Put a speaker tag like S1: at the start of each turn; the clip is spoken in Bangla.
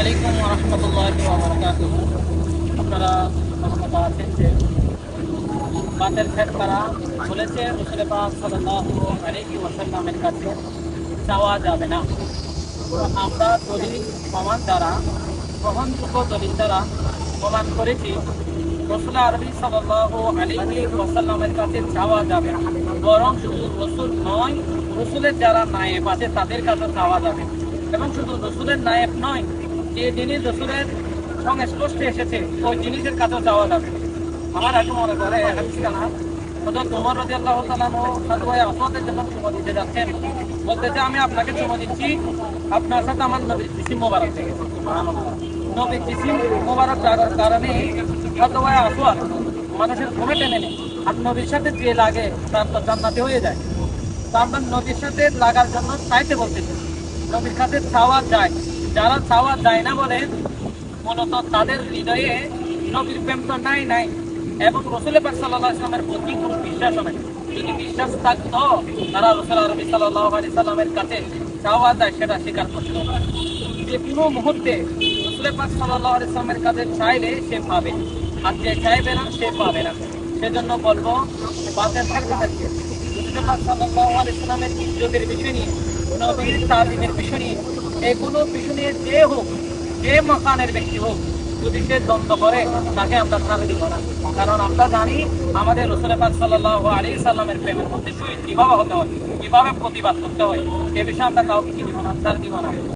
S1: আলাইকুম রহমতুল্লাহ আপনারা অবগত আছেন যে বাতের ফেরকারা বলেছে রসুল পাক সাল্লাল্লাহু আলাইহি ওয়াসাল্লামের কাছে যাওয়া যাবে না। আমরা দলিল প্রমাণ দ্বারা, গ্রহণযোগ্য দলিল দ্বারা প্রমাণ করেছি, রসুল আরবি সাল্লাল্লাহু আলাইহি ওয়াসাল্লামের কাছে যাওয়া যাবে না। বরং শুধু রসুল নয়, রসুলের যারা নায়েব আছে তাদের কাছে যাওয়া যাবে এবং শুধু রসুলের নায়েব নয় যে জিনিস রসুলের সংস্পর্শে এসেছে, ওই জিনিসের কাছেও যাওয়া যাবে। আমার আগে মনে করে হাদিস কানা? হযরত ওমর রাদিয়াল্লাহু তাআলা ও সাদওয়ায়ে আসওয়াদের যখন চুমো দিতে যাচ্ছেন। বলতেছে, আমি আপনাকে চুমো দিচ্ছি। আপনার সাথে আমার নবীর জিসিম মোবারক থেকে নবীর জিসিম মোবারক লাগার কারণে সাদওয়ায়ে আসওয়াদ মানুষের ঘুমে টেনে নেয় আর নবীর সাথে যে লাগে তার তো জান্নাতে হয়ে যায়। তো আমরা নদীর সাথে লাগার জন্য চাইতে বলতেছি নদীর কাছে চাওয়া যায়। যারা চাওয়া যায় না বলে, মূলত তাদের হৃদয়ে নবীর প্রেম তো নাই নাই। এবং রসুল পাক সাল্লাহ ইসলামের প্রতি কোনো বিশ্বাস নেই। যদি বিশ্বাস থাকতো, তারা রসুল আরবি সাল্লাহ আলি সাল্লামের কাছে চাওয়া যায়, সেটা স্বীকার করতে হবে যে কোনো মুহূর্তে রসুল পাক সাল্লাহ আলি কাছে চাইলে সে পাবে। আর যে চাইবে না, সে পাবে না। সেজন্য বলব বাতের থাকতে থাকবে রসুল পাক সাল্লাহ আলি ইসলামের ইজ্জতের বিষয় নিয়ে, নবীর তালিমের বিষয় নিয়ে এগুলো পিছনে যে হোক, যে মকানের ব্যক্তি হোক, যদি সে দ্বন্দ্ব করে, তাকে আমরা ছাড় দিব না। কারণ আমরা জানি আমাদের রসুল পাক সাল্লাহ আলী সাল্লামের প্রেমের মধ্যে কীভাবে হতে হয়, কীভাবে প্রতিবাদ করতে হয়, এ বিষয়ে আমরা কাউকে কি দিব না ছাড় দিব না।